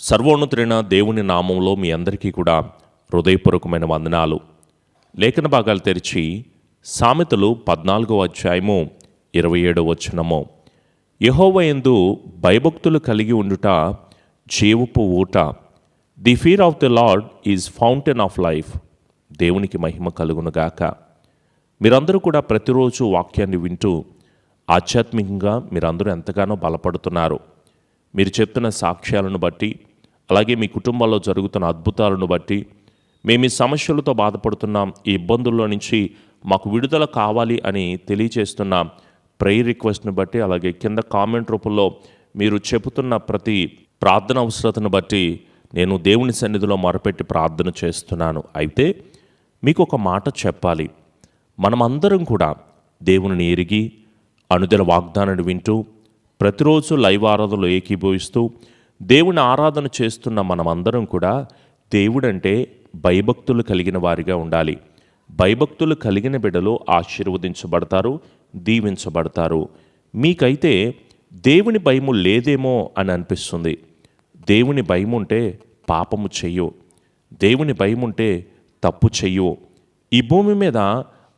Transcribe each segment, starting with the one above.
సర్వోన్నతుడైన దేవుని నామంలో మీ అందరికీ కూడా హృదయపూర్వకమైన వందనాలు. లేఖన భాగాలు తెరిచి సామెతలు పద్నాలుగో అధ్యాయము ఇరవై ఏడవ వచనము. యహోవ యందు భయభక్తులు కలిగి ఉండుట జీవపు ఊట. The fear of the Lord is fountain of life. దేవునికి మహిమ కలుగునుగాక మీరందరూ కూడా ప్రతిరోజు వాక్యాన్ని వింటూ ఆధ్యాత్మికంగా మీరందరూ ఎంతగానో బలపడుతున్నారు. మీరు చెప్తున్న సాక్ష్యాలను బట్టి అలాగే మీ కుటుంబాల్లో జరుగుతున్న అద్భుతాలను బట్టి మేము ఈ సమస్యలతో బాధపడుతున్నాం ఈ ఇబ్బందుల్లో నుంచి మాకు విడుదల కావాలి అని తెలియచేస్తున్న ప్రేయర్ రిక్వెస్ట్ని బట్టి అలాగే కింద కామెంట్ రూపంలో మీరు చెబుతున్న ప్రతి ప్రార్థన అవసరతను బట్టి నేను దేవుని సన్నిధిలో మొరపెట్టి ప్రార్థన చేస్తున్నాను. అయితే మీకు ఒక మాట చెప్పాలి. మనమందరం కూడా దేవుని ఎరిగి అనుదిన వాగ్దానాన్ని వింటూ ప్రతిరోజు లైవ్ ఆరాధనలో ఏకీభవిస్తూ దేవుని ఆరాధన చేస్తున్న మనమందరం కూడా దేవుడంటే భయభక్తులు కలిగిన వారిగా ఉండాలి. భయభక్తులు కలిగిన బిడలు ఆశీర్వదించబడతారు దీవించబడతారు. మీకైతే దేవుని భయము లేదేమో అని అనిపిస్తుంది. దేవుని భయం ఉంటే పాపము చెయ్యు. దేవుని భయం ఉంటే తప్పు చెయ్యు. ఈ భూమి మీద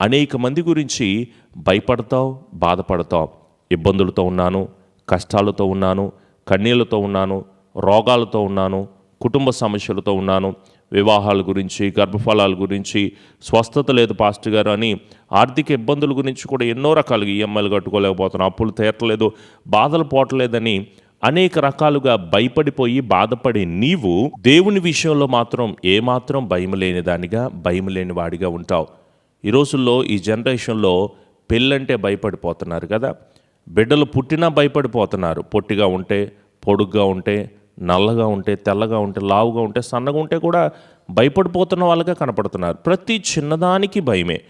అనేక మంది గురించి భయపడతావు బాధపడతావు. ఇబ్బందులతో ఉన్నాను కష్టాలతో ఉన్నాను కన్నీళ్ళతో ఉన్నాను రోగాలతో ఉన్నాను కుటుంబ సమస్యలతో ఉన్నాను వివాహాల గురించి గర్భఫలాల గురించి స్వస్థత లేదు పాస్టర్ గారు అని ఆర్థిక ఇబ్బందుల గురించి కూడా ఎన్నో రకాలుగా ఈఎంఐలు కట్టుకోలేకపోతున్నాను అప్పులు తీరట్లేదు బాధలు పోవట్లేదని అనేక రకాలుగా భయపడిపోయి బాధపడే నీవు దేవుని విషయంలో మాత్రం ఏమాత్రం భయం లేని దానిగా భయం లేని వాడిగా ఉంటావు. ఈ రోజుల్లో ఈ జనరేషన్లో పెళ్ళంటే భయపడిపోతున్నారు కదా. బిడ్డలు పుట్టినా భయపడిపోతున్నారు. పొట్టిగా ఉంటే పొడుగ్గా ఉంటే నల్లగా ఉంటే తెల్లగా ఉంటే లావుగా ఉంటే సన్నగా ఉంటే కూడా భయపడిపోతున్న వాళ్ళగా కనపడుతున్నారు. ప్రతి చిన్నదానికి భయమే.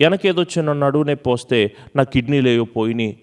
వెనకేదో చిన్న నడువు నొప్పి వస్తే నా కిడ్నీ ఏవో పోయినాయి.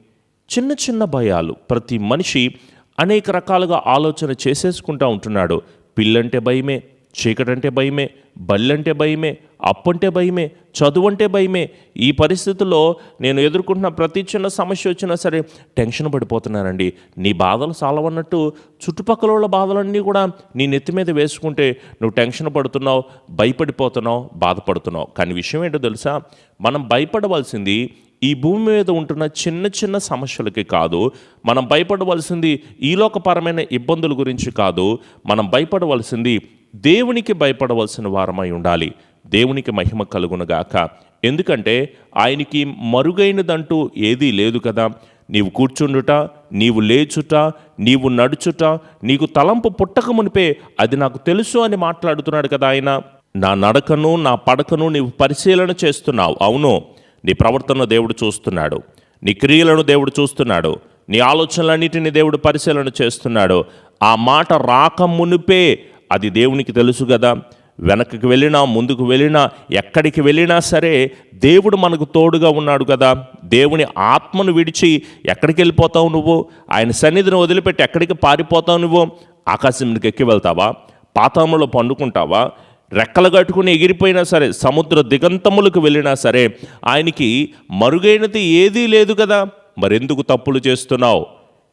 చిన్న చిన్న భయాలు. ప్రతి మనిషి అనేక రకాలుగా ఆలోచన చేసేసుకుంటూ ఉంటున్నాడు. పిల్లంటే భయమే. చీకటంటే భయమే బళ్ళంటే భయమే అప్పంటే భయమే చదువు అంటే భయమే. ఈ పరిస్థితుల్లో నేను ఎదుర్కొంటున్న ప్రతి చిన్న సమస్య వచ్చినా సరే టెన్షన్ పడిపోతున్నానండి. నీ బాధలు సాలవన్నట్టు చుట్టుపక్కల వాళ్ళ బాధలన్నీ కూడా నీ నెత్తి మీద వేసుకుంటే నువ్వు టెన్షన్ పడుతున్నావు భయపడిపోతున్నావు బాధపడుతున్నావు. కానీ విషయం ఏంటో తెలుసా? మనం భయపడవలసింది ఈ భూమి మీద ఉంటున్న చిన్న చిన్న సమస్యలకి కాదు మనం భయపడవలసింది ఈలోకపరమైన ఇబ్బందుల గురించి కాదు. మనం భయపడవలసింది దేవునికి భయపడవలసిన వారమై ఉండాలి. దేవునికి మహిమ కలుగునగాక ఎందుకంటే ఆయనకి మరుగైనదంటూ ఏదీ లేదు కదా. నీవు కూర్చుండుట నీవు లేచుట నీవు నడుచుట నీకు తలంపు పుట్టక మునిపే అది నాకు తెలుసు అని మాట్లాడుతున్నాడు కదా ఆయన. నా నడకను నా పడకను నీవు పరిశీలన చేస్తున్నావు. అవును నీ ప్రవర్తన దేవుడు చూస్తున్నాడు. నీ క్రియలను దేవుడు చూస్తున్నాడు. నీ ఆలోచనలన్నిటిని దేవుడు పరిశీలన చేస్తున్నాడు. ఆ మాట రాక మునిపే అది దేవునికి తెలుసు కదా వెనక్కి వెళ్ళినా ముందుకు వెళ్ళినా ఎక్కడికి వెళ్ళినా సరే దేవుడు మనకు తోడుగా ఉన్నాడు కదా దేవుని ఆత్మను విడిచి ఎక్కడికి వెళ్ళిపోతావు నువ్వు? ఆయన సన్నిధిని వదిలిపెట్టి ఎక్కడికి పారిపోతావు నువ్వు? ఆకాశం ఎక్కి వెళ్తావా? పాతాములో పండుకుంటావా? రెక్కలు కట్టుకుని ఎగిరిపోయినా సరే సముద్ర దిగంతములకు వెళ్ళినా సరే ఆయనకి మరుగైనది ఏదీ లేదు కదా మరెందుకు తప్పులు చేస్తున్నావు?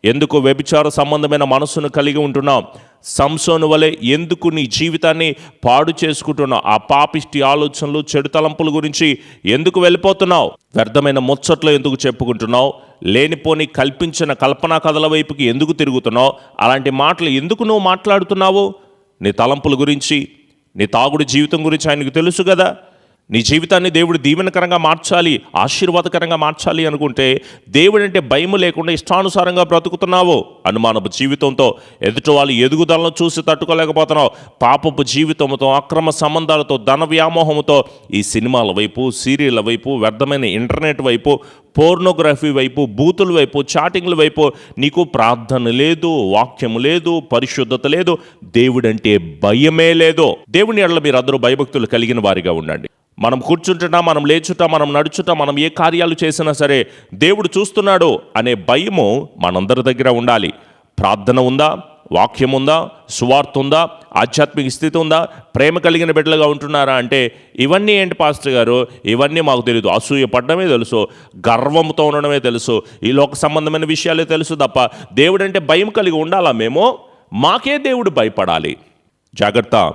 ఎందుకు వ్యభిచార సంబంధమైన మనసును కలిగి ఉంటున్నావు? సంసోను వలె ఎందుకు నీ జీవితాన్ని పాడు చేసుకుంటున్నావు? ఆ పాపిష్టి ఆలోచనలు చెడు తలంపుల గురించి ఎందుకు వెళ్ళిపోతున్నావు? వ్యర్థమైన ముచ్చట్లు ఎందుకు చెప్పుకుంటున్నావు? లేనిపోని కల్పించిన కల్పనా కథల వైపుకి ఎందుకు తిరుగుతున్నావు? అలాంటి మాటలు ఎందుకు నువ్వు మాట్లాడుతున్నావు? నీ తలంపుల గురించి నీ తాగుడు జీవితం గురించి ఆయనకు తెలుసు కదా? నీ జీవితాన్ని దేవుడు దీవెనకరంగా మార్చాలి ఆశీర్వాదకరంగా మార్చాలి అనుకుంటే దేవుడు అంటే భయము లేకుండా ఇష్టానుసారంగా బ్రతుకుతున్నావు. అనుమానపు జీవితంతో ఎదుటి వాళ్ళు ఎదుగుదలను చూసి తట్టుకోలేకపోతున్నావు. పాపపు జీవితంతో అక్రమ సంబంధాలతో ధన వ్యామోహంతో ఈ సినిమాల వైపు సీరియళ్ళ వైపు వ్యర్థమైన ఇంటర్నెట్ వైపు పోర్నోగ్రఫీ వైపు బూతుల వైపు చాటింగ్ల వైపు నీకు ప్రార్థన లేదు వాక్యము లేదు పరిశుద్ధత లేదు దేవుడంటే భయమే లేదు. దేవుని ఎడల మీరు అందరూ భయభక్తులు కలిగిన వారిగా ఉండండి. మనం కూర్చుంటున్నా మనం లేచుట మనం నడుచుట మనం ఏ కార్యాలు చేసినా సరే దేవుడు చూస్తున్నాడు అనే భయము మనందరి దగ్గర ఉండాలి. ప్రార్థన ఉందా? వాక్యం ఉందా సువార్త ఉందా ఆధ్యాత్మిక స్థితి ఉందా ప్రేమ కలిగిన బిడ్డలుగా ఉంటున్నారా? అంటే ఇవన్నీ ఏంటి పాస్టర్ గారు? ఇవన్నీ మాకు తెలియదు అసూయ పడ్డమే తెలుసు. గర్వంతో ఉండడమే తెలుసు. ఈ లోక సంబంధమైన విషయాలే తెలుసు తప్ప దేవుడంటే భయం కలిగి ఉండాలా మేము? మాకే దేవుడు భయపడాలి. జాగ్రత్త.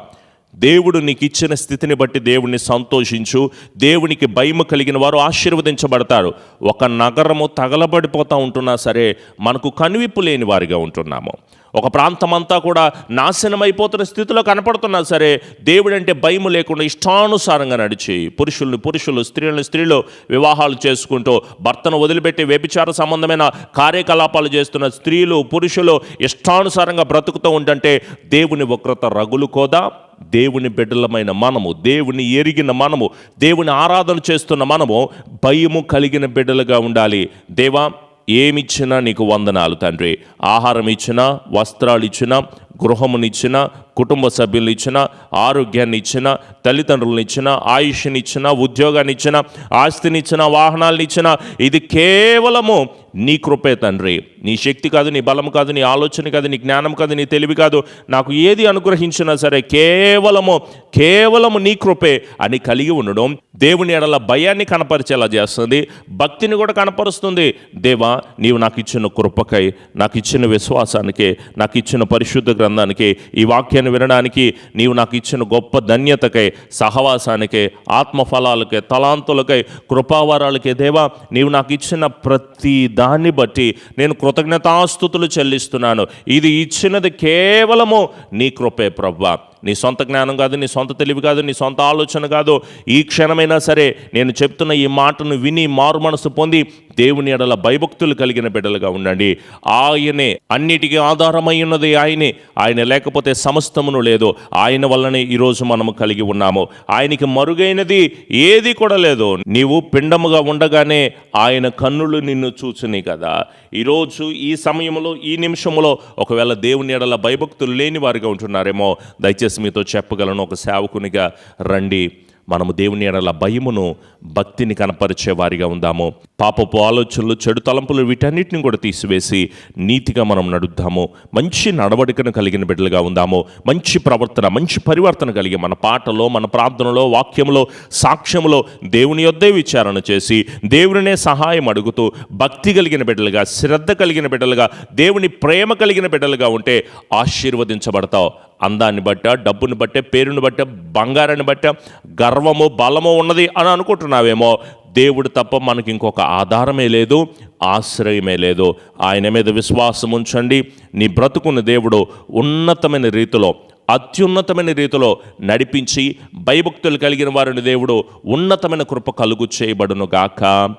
దేవుడు నీకు ఇచ్చిన స్థితిని బట్టి దేవుణ్ణి సంతోషించు. దేవునికి భయము కలిగిన వారు ఆశీర్వదించబడతారు. ఒక నగరము తగలబడిపోతూ ఉంటున్నా సరే మనకు కనువిప్పు లేని వారిగా ఉంటున్నాము. ఒక ప్రాంతమంతా కూడా నాశనం అయిపోతున్న స్థితిలో కనపడుతున్నా సరే దేవుడంటే భయం లేకుండా ఇష్టానుసారంగా నడిచి పురుషుల్ని పురుషులు స్త్రీలను స్త్రీలు వివాహాలు చేసుకుంటూ భర్తను వదిలిపెట్టి వ్యభిచార సంబంధమైన కార్యకలాపాలు చేస్తున్న స్త్రీలు పురుషులు ఇష్టానుసారంగా బ్రతుకుతూ ఉంటే దేవుని వక్రత రగులుకోదా దేవుని బిడ్డలమైన మనము దేవుని ఎరిగిన మనము దేవుని ఆరాధన చేస్తున్న మనము భయము కలిగిన బిడ్డలుగా ఉండాలి. దేవా ఏమిచ్చినా నీకు వందనాలు తండ్రి. ఆహారం ఇచ్చినా వస్త్రాలు ఇచ్చినా గృహమునిచ్చినా కుటుంబ సభ్యులను ఇచ్చిన ఆరోగ్యాన్ని ఇచ్చిన తల్లిదండ్రులను ఇచ్చిన ఆయుష్ని ఇచ్చిన ఉద్యోగాన్ని ఇచ్చిన ఆస్తిని ఇచ్చిన వాహనాలను ఇచ్చిన ఇది కేవలము నీ కృపే తండ్రి. నీ శక్తి కాదు నీ బలం కాదు నీ ఆలోచన కాదు నీ జ్ఞానం కాదు నీ తెలివి కాదు నాకు ఏది అనుగ్రహించినా సరే కేవలము కేవలము నీ కృపే అని కలిగి ఉండడం దేవుని ఎడల భయాన్ని కనపరిచేలా చేస్తుంది. భక్తిని కూడా కనపరుస్తుంది. దేవా నీవు నాకు ఇచ్చిన కృపకై నాకు ఇచ్చిన విశ్వాసానికి నాకు ఇచ్చిన పరిశుద్ధ గ్రంథానికి ఈ వాక్యాన్ని వినడానికి నీవు నాకు ఇచ్చిన గొప్ప ధన్యతకై సహవాసానికై ఆత్మఫలాలకై తలాంతులకై కృపావరాలకే దేవా నీవు నాకు ఇచ్చిన ప్రతి దాన్ని బట్టి నేను కృతజ్ఞతాస్థుతులు చెల్లిస్తున్నాను. ఇది ఇచ్చినది కేవలము నీ కృపే ప్రభా. నీ సొంత జ్ఞానం కాదు నీ సొంత తెలివి కాదు నీ సొంత ఆలోచన కాదు. ఈ క్షణమైనా సరే నేను చెప్తున్న ఈ మాటను విని మారు మనసు పొంది దేవుని ఎడల భయభక్తులు కలిగిన బిడ్డలుగా ఉండండి. ఆయనే అన్నిటికీ ఆధారమై ఉన్నది ఆయనే. ఆయన లేకపోతే సమస్తమును లేదు. ఆయన వల్లనే ఈరోజు మనము కలిగి ఉన్నాము. ఆయనకి మరుగైనది ఏది కూడా లేదు. నీవు పిండముగా ఉండగానే ఆయన కన్నులు నిన్ను చూచుని కదా. ఈరోజు ఈ సమయంలో ఈ నిమిషంలో ఒకవేళ దేవుని ఎడల భయభక్తులు లేని వారిగా ఉంటున్నారేమో దయచేసి మీతో చెప్పగలను. ఒక సేవకునిగా రండి. మనము దేవుని ఎడల భయమును భక్తిని కనపరిచే వారిగా ఉందాము. పాపపు ఆలోచనలు చెడు తలంపులు వీటన్నిటిని కూడా తీసివేసి నీతిగా మనం నడుద్దాము. మంచి నడవడికను కలిగిన బిడ్డలుగా ఉందాము. మంచి ప్రవర్తన మంచి పరివర్తన కలిగి మన పాటలో మన ప్రార్థనలో వాక్యంలో సాక్ష్యంలో దేవుని యొద్దే విచారణ చేసి దేవునినే సహాయం అడుగుతూ భక్తి కలిగిన బిడ్డలుగా శ్రద్ధ కలిగిన బిడ్డలుగా దేవుని ప్రేమ కలిగిన బిడ్డలుగా ఉంటే ఆశీర్వదించబడతావు. అందాన్ని బట్ట డబ్బుని బట్టే పేరుని బట్టే బంగారాన్ని బట్టే గర్వము బలము ఉన్నది అని అనుకుంటున్నావేమో. దేవుడు తప్ప మనకి ఇంకొక ఆధారమే లేదు ఆశ్రయమే లేదు. ఆయన మీద విశ్వాసం ఉంచండి. నీ బ్రతుకున్న దేవుడు ఉన్నతమైన రీతిలో అత్యున్నతమైన రీతిలో నడిపించి భయభక్తులు కలిగిన వారిని దేవుడు ఉన్నతమైన కృప కలుగు చేయబడును గాక.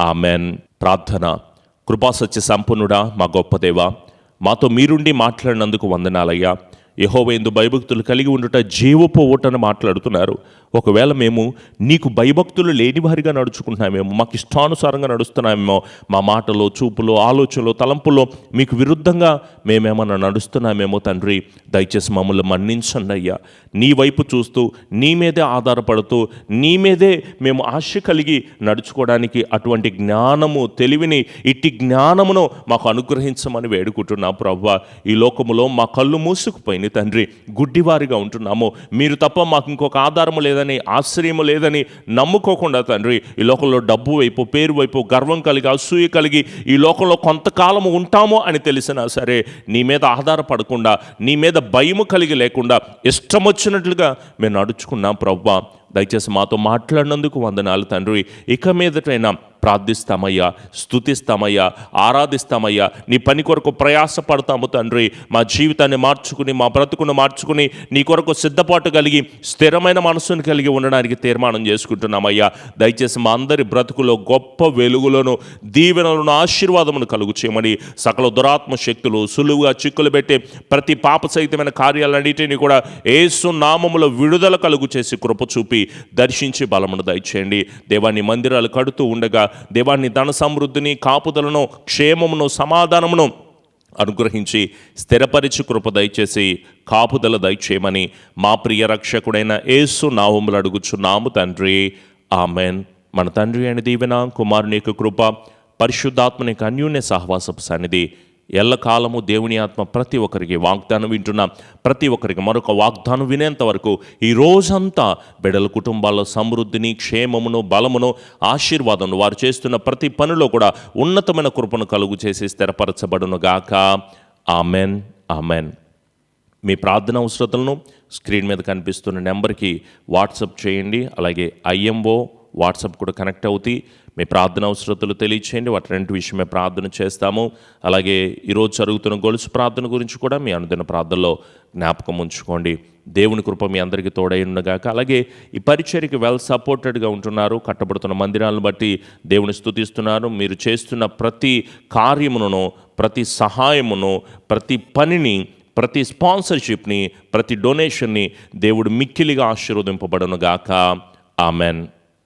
ఆమెన్. ప్రార్థన. కృపాసత్య సంపన్నుడా మా గొప్ప దేవ మాతో మీరుండి మాట్లాడినందుకు వందనాలయ్యా. యహోవేందు భయభక్తులు కలిగి ఉండుట జీవపు ఓటని మాట్లాడుతున్నారు. ఒకవేళ మేము నీకు భయభక్తులు లేని వారిగా నడుచుకుంటున్నామేమో మాకు ఇష్టానుసారంగా నడుస్తున్నామేమో మా మాటలో చూపులో ఆలోచనలో తలంపులో మీకు విరుద్ధంగా మేమేమన్నా నడుస్తున్నామేమో తండ్రి దయచేసి మమ్మల్ని మన్నించండి అయ్యా. నీ వైపు చూస్తూ నీ మీదే ఆధారపడుతూ నీ మీదే మేము ఆశ కలిగి నడుచుకోవడానికి అటువంటి జ్ఞానము తెలివిని ఇట్టి జ్ఞానమును మాకు అనుగ్రహించమని వేడుకుంటున్నాం. ప్రవ్వ ఈ లోకములో మా కళ్ళు మూసుకుపోయింది తండ్రి గుడ్డివారిగా ఉంటున్నాము. మీరు తప్ప మాకు ఇంకొక ఆధారము లేదని ఆశ్రయము లేదని నమ్ముకోకుండా తండ్రి ఈ లోకంలో డబ్బు వైపు పేరు వైపు గర్వం కలిగి అసూయ కలిగి ఈ లోకంలో కొంతకాలము ఉంటాము అని తెలిసినా సరే నీ మీద ఆధారపడకుండా నీ మీద భయము కలిగి లేకుండా ఇష్టం వచ్చినట్లుగా మేము నడుచుకున్నాం ప్రవ్వా. దయచేసి మాతో మాట్లాడినందుకు వందనాలు తండ్రి. ఇక మీదటైనా ప్రార్థిస్తామయ్యా స్తుతిస్తామయ్యా ఆరాధిస్తామయ్యా. నీ పని కొరకు ప్రయాసపడతాము తండ్రి. మా జీవితాన్ని మార్చుకుని మా బ్రతుకును మార్చుకుని నీ కొరకు సిద్ధపాటు కలిగి స్థిరమైన మనసును కలిగి ఉండడానికి తీర్మానం చేసుకుంటున్నామయ్యా. దయచేసి మా అందరి బ్రతుకులో గొప్ప వెలుగులను దీవెనలను ఆశీర్వాదమును కలుగు చేయమని సకల దురాత్మ శక్తులు సులువుగా చిక్కులు పెట్టే ప్రతి పాప సహితమైన కార్యాలన్నిటిని కూడా ఏసు నామములో విడుదల కలుగు చేసి కృప చూపి దర్శించి బలమును దయచేయండి. దేవాన్ని మందిరాలు కడుతూ ఉండగా దేవాన్ని ధన సమృద్ధిని కాపుదలను క్షేమమును సమాధానమును అనుగ్రహించి స్థిరపరిచి కృప దయచేసి కాపుదల దయచేయమని మా ప్రియ రక్షకుడైన యేసు నామములు అడుగుచున్నాము తండ్రి. ఆమెన్. మన తండ్రి అయిన దీవెన కుమారుని యొక్క కృప పరిశుద్ధాత్మని యొక్క అన్యోన్య సహవాసపు సన్నిధి ఎల్లకాలము దేవుని ఆత్మ ప్రతి ఒక్కరికి వాగ్దానం వింటున్న ప్రతి ఒక్కరికి మరొక వాగ్దానం వినేంత వరకు ఈ రోజంతా బిడల కుటుంబాల్లో సమృద్ధిని క్షేమమును బలమును ఆశీర్వాదమును వారు చేస్తున్న ప్రతి పనిలో కూడా ఉన్నతమైన కృపను కలుగు చేసి స్థిరపరచబడును గాక. ఆమెన్. ఆమెన్. మీ ప్రార్థన అవసరతలను స్క్రీన్ మీద కనిపిస్తున్న నెంబర్కి వాట్సప్ చేయండి. అలాగే ఐఎంఓ వాట్సప్ కూడా కనెక్ట్ అవుతాయి మీ ప్రార్థన అవసరతలు తెలియచేయండి. వాటి విషయమే ప్రార్థన చేస్తాము. అలాగే ఈరోజు జరుగుతున్న గొలుసు ప్రార్థన గురించి కూడా మీ అనుదిన ప్రార్థనలో జ్ఞాపకం ఉంచుకోండి. దేవుని కృప మీ అందరికీ తోడై ఉండగాక. అలాగే ఈ పరిచర్కి వెల్ సపోర్టెడ్గా ఉంటున్నారు. కట్టబడుతున్న మందిరాలను బట్టి దేవుని స్థుతిస్తున్నారు మీరు చేస్తున్న ప్రతి కార్యమును ప్రతి సహాయమును ప్రతి పనిని ప్రతి స్పాన్సర్షిప్ని ప్రతి డొనేషన్ని దేవుడు మిక్కిలిగా ఆశీర్వదింపబడను గాక ఆమెన్